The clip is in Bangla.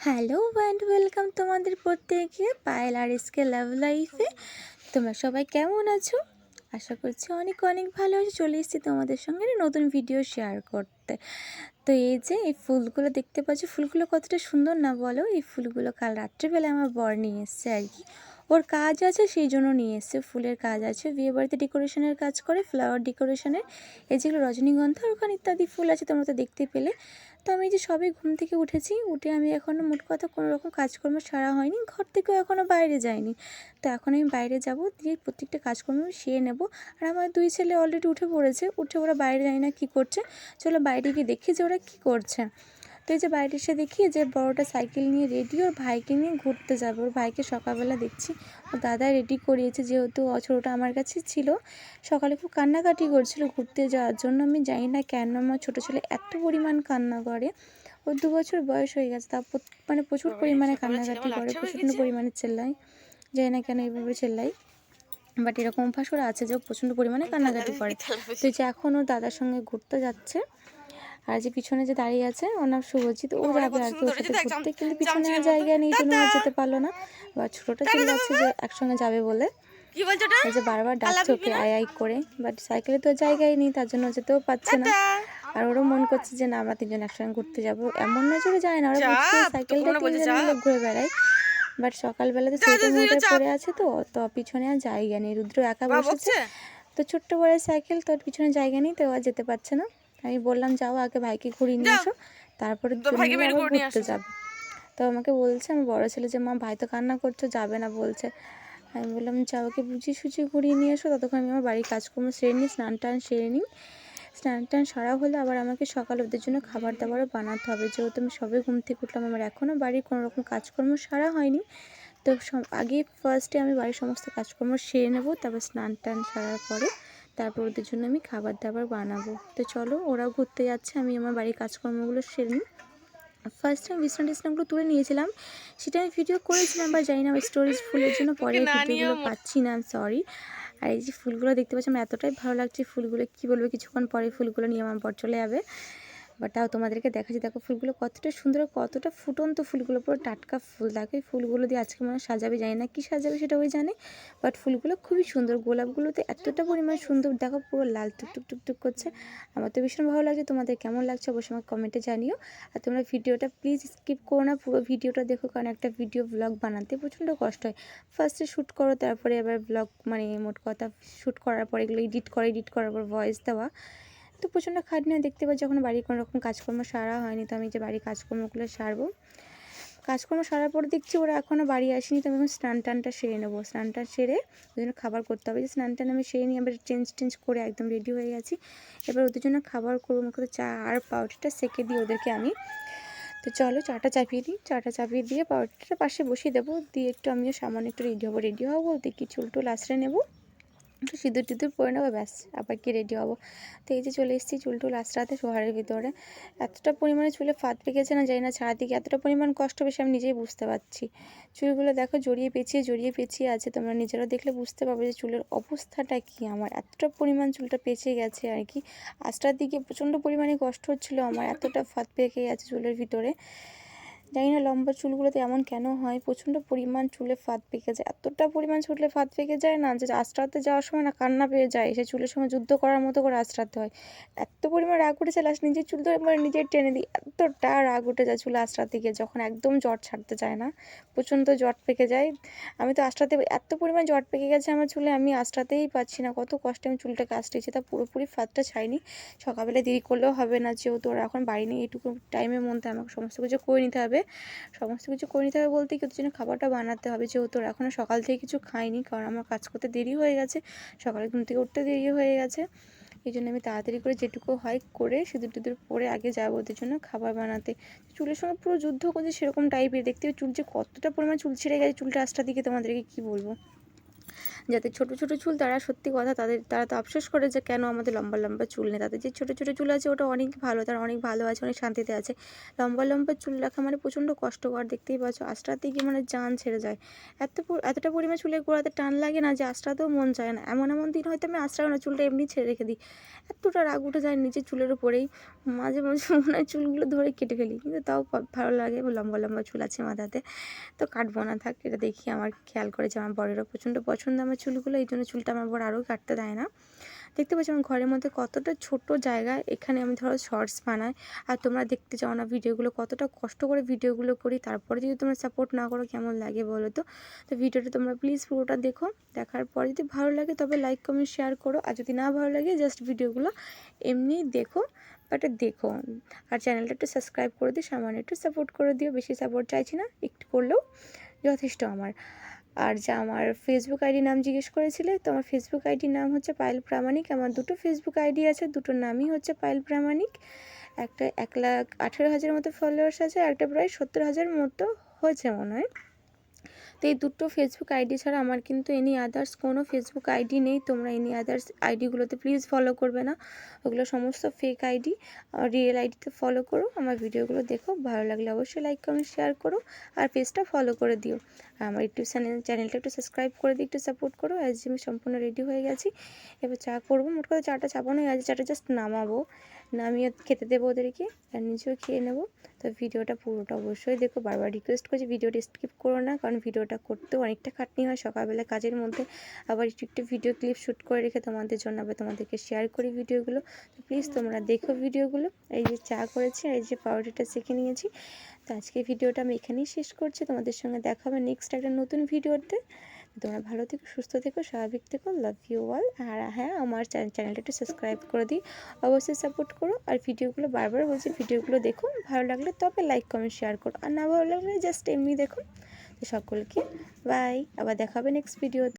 হ্যালো অ্যান্ড ওয়েলকাম তোমাদের প্রত্যেকে পায়েল আর এসকে লাভ লাইফে। তোমরা সবাই কেমন আছো? আশা করছি অনেক অনেক ভালো আছে। চলে এসেছি তোমাদের সঙ্গে নতুন ভিডিও শেয়ার করতে। তো এই যে এই ফুলগুলো দেখতে পাচ্ছ, ফুলগুলো কতটা সুন্দর না বলো? এই ফুলগুলো কাল রাত্রেবেলা আমার বর নিয়ে এসছে আর কি। ওর কাজ আছে, সেই জন্য নিয়ে এসছে। ফুলের কাজ আছে, বিয়ে বাড়িতে ডেকোরেশনের কাজ করে ফ্লাওয়ার ডেকোরেশনের এই যেগুলো রজনীগন্ধা, ওখানে ইত্যাদি ফুল আছে তোমরা তো দেখতে পেলে। তো আমি যে সবে ঘুম থেকে উঠেছি, উঠে আমি এখনও মোট কথা কোনো রকম কাজকর্ম সারা হয়নি, ঘর থেকেও এখনও বাইরে যাইনি। তো এখন আমি বাইরে যাব, দিয়ে প্রত্যেকটা কাজকর্ম সেরে নেব। আর আমার দুই ছেলে অলরেডি উঠে পড়েছে, উঠে ওরা বাইরে জানি না কী করছে। চলো বাইরে গিয়ে দেখি যে ওরা কী করছে। তো এই যে বাইরে এসে দেখি যে বড়টা সাইকেল নিয়ে রেডি ওর ভাইকে নিয়ে ঘুরতে যাবে। ওর ভাইকে সকালবেলা দেখছি। ওর দাদা রেডি করিয়েছে যেহেতু ছোটোটা আমার কাছে ছিল। সকালে খুব কান্নাকাটি করছিল ঘুরতে যাওয়ার জন্য। আমি জানি না কেন আমার ছোটো ছেলে এত পরিমাণ কান্না করে। ওর দু বছর বয়স হয়ে গেছে তা মানে প্রচুর পরিমাণে কান্নাকাটি করে প্রচণ্ড পরিমাণে চেল্লাই জানি না কেন এইভাবে চেল্লাই বাট এরকম অভ্যাস ওরা আছে যে ও প্রচণ্ড পরিমাণে কান্নাকাটি করে। তো যে এখন ওর দাদার সঙ্গে ঘুরতে যাচ্ছে। আর যে পিছনে যে দাঁড়িয়ে আছে ওর নাম শুভজিৎ ও যাবে আর কি ওর সাথে ঘুরতে কিন্তু পিছনে আর জায়গা নেই জন্য আর যেতে পারল না। বা ছোটোটা চলে যাচ্ছে যে একসঙ্গে যাবে বলে। কি বলছো ওটা? যে বারবার ডাকছে ওকে আই আই করে। বাট সাইকেলে তো জায়গায় নেই তার জন্য যেতেও পারছে না। আর ওরও মন করছে যে না আমরা তিনজন একসঙ্গে ঘুরতে যাব। এমন না চলে যায় না ওরা সাইকেলটা তিনজন যা। ঘুরে বেড়ায়। বাট সকালবেলা তো সোয়েটার মোটার পরে আছে তো তো পিছনে আর জায়গা নেই। রুদ্র একা বসেছে। তো ছোট্ট বড় সাইকেল তোর পিছনে জায়গা নেই তো আর যেতে পারছে না। আমি বললাম যাও আগে ভাইকে ঘুরিয়ে নিয়ে। এসো তারপরে ঘুরতে। যাবে। তো আমাকে বলছে আমার বড় ছেলে যে মা ভাই তো কান্না করছ যাবে না বলছে। আমি বললাম যাও ওকে বুঝিয়ে সুঝিয়ে ঘুরিয়ে নিয়ে এসো ততক্ষণ আমি আমার বাড়ির কাজকর্ম সেরে নিই স্নান টান সেরে নিই। স্নান টান সারা হলে আবার আমাকে সকাল ওদের জন্য খাবার দাবারও বানাতে হবে। যেহেতু আমি সবে ঘুম থেকে উঠলাম আমার এখনও বাড়ির কোনো রকম কাজকর্ম সারা হয়নি। তো সব- আগে ফার্স্টে আমি বাড়ির সমস্ত কাজকর্ম সেরে নেব তারপর স্নান টান সারার পরে তারপর ওদের জন্য আমি খাবার দাবার বানাবো। তো চলো ওরাও ঘুরতে যাচ্ছে আমি আমার বাড়ির কাজকর্মগুলো সেরে নিই। ফার্স্ট টাইম বিছনা টিছনাগুলো তুলে নিয়েছিলাম। সেটা আমি ভিডিও করেছিলাম বা জানি না স্টোরেজ ফুলের জন্য পরে ভিডিওগুলো পাচ্ছি না সরি আর এই যে ফুলগুলো দেখতে পাচ্ছি আমার এতটাই ভালো লাগছে ফুলগুলো কী বলব কিছুক্ষণ পরে ফুলগুলো নিয়ে আমার পর চলে যাবে। বাট তাও তোমাদেরকে দেখাচ্ছি, দেখো ফুলগুলো কতটা সুন্দর, কতটা ফুটন্ত ফুলগুলো, পুরো টাটকা ফুল। দেখো এই ফুলগুলো দিয়ে আজকে মনে সাজাবে, জানি না কী সাজাবে সেটা ওই জানে, বাট ফুলগুলো খুবই সুন্দর। গোলাপগুলোতে এতটা পরিমাণ সুন্দর, দেখো পুরো লাল টুকটুক টুকটুক করছে। আমার তো ভীষণ ভালো লাগছে, তোমাদের কেমন লাগছে অবশ্যই আমাকে কমেন্টে জানিও। আর তোমরা ভিডিওটা প্লিজ স্কিপ করো না, পুরো ভিডিওটা দেখো, কারণ একটা ভিডিও ব্লগ বানাতে প্রচণ্ড কষ্ট হয়। ফার্স্টে শ্যুট করো, তারপরে আবার ব্লগ মানে মোট কথা শ্যুট করার পর এগুলো এডিট করে এডিট করার পর ভয়েস দেওয়া। তো প্রচণ্ড খাটনি দেখতে পাচ্ছি যখন বাড়ির কোনো রকম কাজকর্ম সারা হয়নি, তো আমি যে বাড়ির কাজকর্মগুলো সারবো। কাজকর্ম সারার পর দেখছি ওরা এখনও বাড়ি আসেনি, তো আমি এখন স্নান টানটা সেরে নেব। স্নান টান সেরে ওই জন্য খাবার করতে হবে। যে স্নান টান আমি সেরে নিয়ে এবার চেঞ্জ টেঞ্জ করে একদম রেডি হয়ে গেছি। এবার ওদের জন্য খাবার করব তো চা আর পাউডারটা সেকে দিই ওদেরকে আমি। তো চলো চাটা চাপিয়ে দিই, চাটা চাপিয়ে দিয়ে পাউডারটা পাশে বসিয়ে দেবো। দিয়ে একটু আমিও সামান্য একটু রেডি হব রেডি হব বলতে কি, চুল টুল আশ্রয় নেব। একটু সিঁদুর টিঁদুর পরে নেব, ব্যাস, আবার কি রেডি হব? তো এই যে চলে এসেছি চুল টুল আশ্রাতে সোহারের ভিতরে। এতটা পরিমাণে চুলে ফাঁদ পেকেছে না জানি না ছাড়া দিকে এতটা পরিমাণ কষ্ট বেশি আমি নিজেই বুঝতে পারছি। চুলগুলো দেখো জড়িয়ে পেঁচিয়ে জড়িয়ে পেঁচিয়ে আছে, তোমরা নিজেরা দেখলে বুঝতে পারবে যে চুলের অবস্থাটা কি আমার। এতটা পরিমাণ চুলটা পেঁচে গেছে আর কি। আস্তার দিকে প্রচণ্ড পরিমাণে কষ্ট হচ্ছিল আমার, এতটা ফাঁদ পেকে গেছে চুলের ভিতরে। জানি না লম্বা চুলগুলোতে এমন কেন হয়, প্রচণ্ড পরিমাণ চুলে ফাঁদ পেকে যায়। এতটা পরিমাণ চুলে ফাঁদ পেকে যায় না যে আশ্রাতে যাওয়ার সময় না কান্না পেয়ে যায় সে চুলের সময় যুদ্ধ করার মতো করে আশ্রাতে হয়। এত পরিমাণ রাগ উঠেছে লাস্ট নিজের চুল ধরে মানে নিজের টেনে দিই, এতটা রাগ উঠে যায় চুল আশ্রাতে গিয়ে যখন একদম জট ছাড়তে চায় না, প্রচণ্ড জট পেকে যায়। আমি তো আশ্রাতে এত পরিমাণ জট পেকে গেছে আমার চুলে, আমি আশ্রাতেই পাচ্ছি না, কত কষ্টে আমি চুলটাকে আশ্রিয়েছি তা পুরোপুরি ফাঁদটা ছাইনি। সকালবেলা দেরি করলেও হবে না, যেহেতু ওরা এখন বাড়ি নেই, এইটুকু টাইমের মধ্যে আমাকে সমস্ত কিছু করে নিতে হবে। সমস্ত কিছু করে নিতে হবে বলতে কি ওদের জন্য খাবারটা বানাতে হবে। যেহেতু এখনও সকাল থেকে কিছু খাইনি, কারণ আমার কাজ করতে দেরি হয়ে গেছে। সকালে ঘুম থেকে উঠতে দেরি হয়ে গেছে। এই জন্য আমি তাড়াতাড়ি করে যেটুকু হয় করে সিঁদুর টুদুর পরে আগে যাব ওদের জন্য খাবার বানাতে। চুলের সঙ্গে পুরো যুদ্ধ করছে সেরকম টাইপের দেখতে হবে চুল যে কতটা পরিমাণ চুল ছিঁড়ে গেছে, চুলটা আস্তার দিকে তোমাদেরকে কি বলব? যাদের ছোট ছোট চুল তারা সত্যি কথা তাদের, তারা তো আফসোস করে যে কেন আমাদের লম্বা লম্বা চুল নেই। তাদের যে ছোট ছোট চুল আছে ওটা অনেক ভালো, তারা অনেক ভালো আছে, অনেক শান্তিতে আছে। লম্বা লম্বা চুল রাখা মানে প্রচণ্ড কষ্টকর, দেখতেই পাচ্ছ। আস্তাতে গিয়ে মানে জান ছেড়ে যায়। এত এতটা পরিমাণ চুলের গোড়াতে টান লাগে না যে আশ্রাতেও মন চায় না। এমন এমন দিন হয়তো আমি আশ্রাও না চুলটা এমনি ছেড়ে রেখে দিই। এতটা রাগ উঠে যায় নিজের চুলের উপরেই। মাঝে মাঝে মনে হয় চুলগুলো ধরে কেটে ফেলি। কিন্তু তাও ভালো লাগে, লম্বা লম্বা চুল আছে মাথাতে। তো কাটবো না, থাক, এটা দেখি, আমার খেয়াল করেছে আমার বরেরও প্রচণ্ড পছন্দ। আমার চুলগুলো, এই জন্য চুলটা আমার বর আরও কাটতে দেয় না। দেখতে পাচ্ছি আমার ঘরের মধ্যে কতটা ছোট জায়গা, এখানে আমি ধরো শর্টস বানাই। আর তোমরা দেখতে চাও না ভিডিওগুলো, কতটা কষ্ট করে ভিডিওগুলো করি, তারপরে যদি তোমরা সাপোর্ট না করো, কেমন লাগে বলো তো? তো ভিডিওটা তোমরা প্লিজ পুরোটা দেখো। দেখার পরে যদি ভালো লাগে তবে লাইক কমেন্ট শেয়ার করো। আর যদি না ভালো লাগে জাস্ট ভিডিওগুলো এমনি দেখো বাট দেখো। আর চ্যানেলটা একটু সাবস্ক্রাইব করে দিও, সামান্য একটু সাপোর্ট করে দিও। বেশি সাপোর্ট চাইছি না, একটু করলেও যথেষ্ট আমার। আর যা আমার ফেসবুক আইডি নাম জিজ্ঞেস করেছিলে, তো আমার ফেসবুক আইডির নাম হচ্ছে পায়েল প্রামাণিক। আমার দুটো ফেসবুক আইডি আছে দুটো নামই হচ্ছে পায়েল প্রামাণিক। একটা এক লাখ আঠেরো হাজারের মতো ফলোয়ার্স আছে, আর একটা প্রায় সত্তর হাজার মতো হয়েছে মনে হয়। তো এই দুটো ফেসবুক আইডি ছাড়া আমার কিন্তু এনি আদার্স কোনো ফেসবুক আইডি নেই। তোমরা এনি আদার্স আইডিগুলোতে প্লিজ ফলো করবে না। ওগুলো সমস্ত ফেক আইডি রিয়েল আইডিতে ফলো করো। আমার ভিডিওগুলো দেখো। ভালো লাগলে অবশ্যই লাইক কমেন্ট শেয়ার করো। আর পেজটা ফলো করে দিও। আর আমার ইউটিউব চ্যানেল চ্যানেলটা একটু সাবস্ক্রাইব করে দিই একটু সাপোর্ট করো। আজ আমি সম্পূর্ণ রেডি হয়ে গেছি। এবার চা করব। মোট কথা চাটা চাপানো হয়ে গেছে চাটা জাস্ট নামাবো। নামিয়ে খেতে দেবো ওদেরকে, আর নিজেও খেয়ে নেব। তো ভিডিওটা পুরোটা অবশ্যই দেখো, বারবার রিকোয়েস্ট করছি, ভিডিওটা স্কিপ করো না, কারণ ভিডিওটা করতেও অনেকটা খাটনি হয় সকালবেলা কাজের মধ্যে। আবার একটু একটু ভিডিও ক্লিপ শ্যুট করে রেখে তোমাদের জন্য আবার তোমাদেরকে শেয়ার করি ভিডিওগুলো। তো প্লিজ তোমরা দেখো ভিডিওগুলো, এই যে চা করেছি এই যে পাউডারটা শিখে নিয়েছি। তো আজকে ভিডিওটা আমি এখানেই শেষ করছি, তোমাদের সঙ্গে দেখা হবে নেক্সট একটা নতুন ভিডিওতে তোমরা ভালো থেকো, সুস্থ থেকো, স্বাভাবিক থেকো লাভ ইউ অল আর হ্যাঁ আমার চ্যানেলটা একটু সাবস্ক্রাইব করে দিই অবশ্যই সাপোর্ট করো। আর ভিডিওগুলো বারবার বলছি, ভিডিওগুলো দেখো। ভালো লাগলে তবে লাইক কমেন্ট শেয়ার করো। আর না ভালো লাগলে জাস্ট এমনি দেখো। সকলকে বাই আবার দেখা হবে নেক্সট ভিডিও